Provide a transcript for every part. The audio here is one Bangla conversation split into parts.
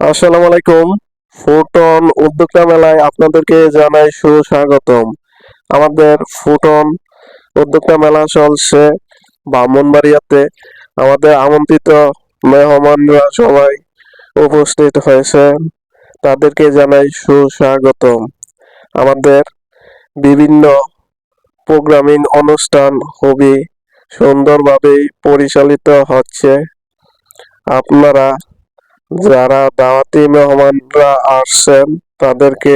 আসসালামু আলাইকুম। ফুটন উদ্যোক্তা মেলায় আপনাদেরকে জানাই সুস্বাগতম। আমাদের ফুটন উদ্যোক্তা মেলা চলছে ব্রাহ্মণবাড়িয়াতে। আমাদের আমন্ত্রিত মেহমানরা সবাই উপস্থিত হয়েছে। তাদেরকে জানাই সুস্বাগতম। আমাদের বিভিন্ন প্রোগ্রামিং অনুষ্ঠান খুবই সুন্দরভাবেই পরিচালিত হচ্ছে। আপনারা যারা দাওয়াতি মেহমানরা আসছেন, তাদেরকে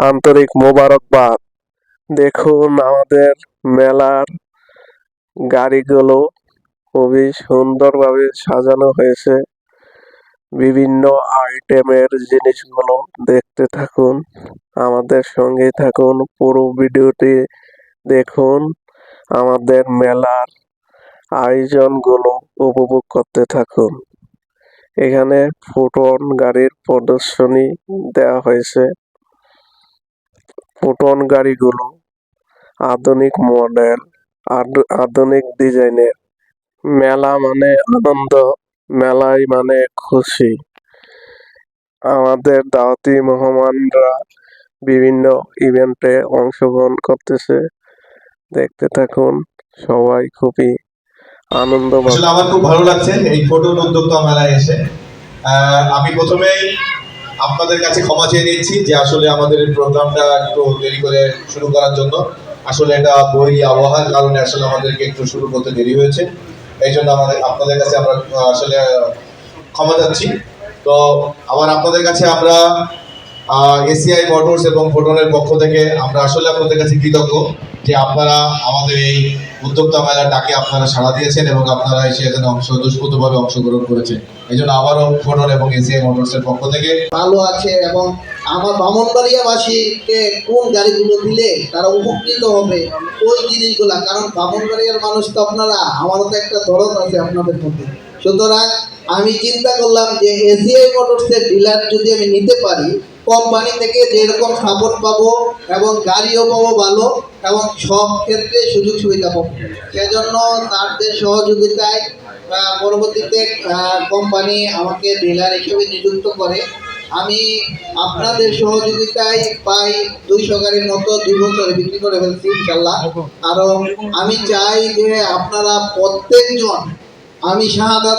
আন্তরিক মোবারকবাদ। দেখুন আমাদের মেলার গাড়িগুলো খুবই সুন্দরভাবে সাজানো হয়েছে। বিভিন্ন আইটেমের জিনিসগুলো দেখতে থাকুন, আমাদের সঙ্গে থাকুন, পুরো ভিডিওটি দেখুন, আমাদের মেলার আয়োজনগুলো উপভোগ করতে থাকুন। এখানে ফুটন গাড়ির প্রদর্শনী দেওয়া হয়েছে। ফুটন গাড়িগুলো আধুনিক মডেল আধুনিক ডিজাইনের। মেলা মানে আনন্দ, মেলাই মানে খুশি। আমাদের দাওয়াতি মেহমানরা বিভিন্ন ইভেন্টে অংশগ্রহণ করতেছে। দেখতে থাকুন, সবাই খুবই আনন্দ আসলে আমার খুব ভালো লাগছে এই ফটো উদ্যোক্তা মেলায় এসে। আমি প্রথমেই আপনাদের কাছে ক্ষমা চেয়ে নিচ্ছি যে আসলে আমাদের এই প্রোগ্রামটা একটু দেরি করে শুরু করার জন্য। আসলে এটা বই আবহাওয়ার কারণে আসলে আমাদেরকে একটু শুরু করতে দেরি হয়েছে। এই জন্য আমাদের, আপনাদের কাছে আমরা আসলে ক্ষমা চাচ্ছি। তো আবার আপনাদের কাছে আমরা এসিআই মোটরস এবং ফোটনের পক্ষ থেকে আমরা আসলে আপনাদের কাছে কৃতজ্ঞ যে আপনারা আমাদের এই উদ্যোক্তা মেলার ডাকে, আপনারা সাড়া দিয়েছেন এবং আপনারা এসে এখানে অংশ, দুষ্কৃতভাবে অংশগ্রহণ করেছেন। এই জন্য আবারও ফোটন এবং এসিআই মোটরসের পক্ষ থেকে ভালো আছে এবং আমার বামনবাড়িয়াবাসীকে কোন গাড়িগুলো দিলে তারা উপকৃত হবে, ওই জিনিসগুলা, কারণ বামনবাড়িয়ার মানুষ তো আপনারা, আমারও তো একটা দরদ আছে আপনাদের মধ্যে। সুতরাং আমি চিন্তা করলাম যে এসিআই মোটরসের ডিলার যদি আমি নিতে পারি কোম্পানি থেকে যেরকম সাপোর্ট পাবো এবং গাড়িও পাবো ভালো এবং সব ক্ষেত্রে সুযোগ সুবিধা পাবো। সেজন্য তাদের সহযোগিতায় পরবর্তীতে কোম্পানি আমাকে ডিলার হিসেবে নিযুক্ত করে। আমি আপনাদের সহযোগিতায় প্রায় দুইশো গাড়ির মতো দুই বছরে বিক্রি করে ফেলছি ইনশাল্লাহ আরও আমি চাই যে আপনারা প্রত্যেকজন, আমি শাহাদাত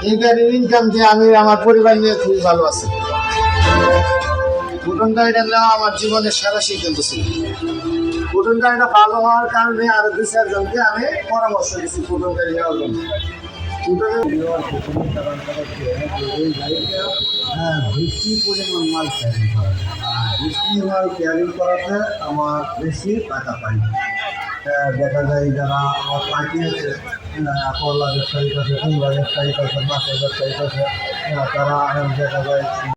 এই ইনকাম দিয়ে আমি আমার পরিবার নিয়ে খুবই ভালো আছি। ফুটন গাড়িটা নেওয়া আমার জীবনের সেরা সিদ্ধান্ত ছিল। ফুটন গাড়িটা ভালো হওয়ার কারণে আরও দু চারজনকে আমি পরামর্শ দিচ্ছি ফুটন গাড়ি নেওয়ার জন্য। হ্যাঁ পরিমাণ মাল ক্যারি করে বেশি মাল ক্যারি করাতে আমার বেশি টাকা পাই। আহ, দেখা যায় যারা আমার পার্টি আছে করলা ব্যবসায়ী আছে কুমড়া ব্যবসায়ী আছে মাছের ব্যবসায়ী আছে আহ, তারা এখন দেখা যায়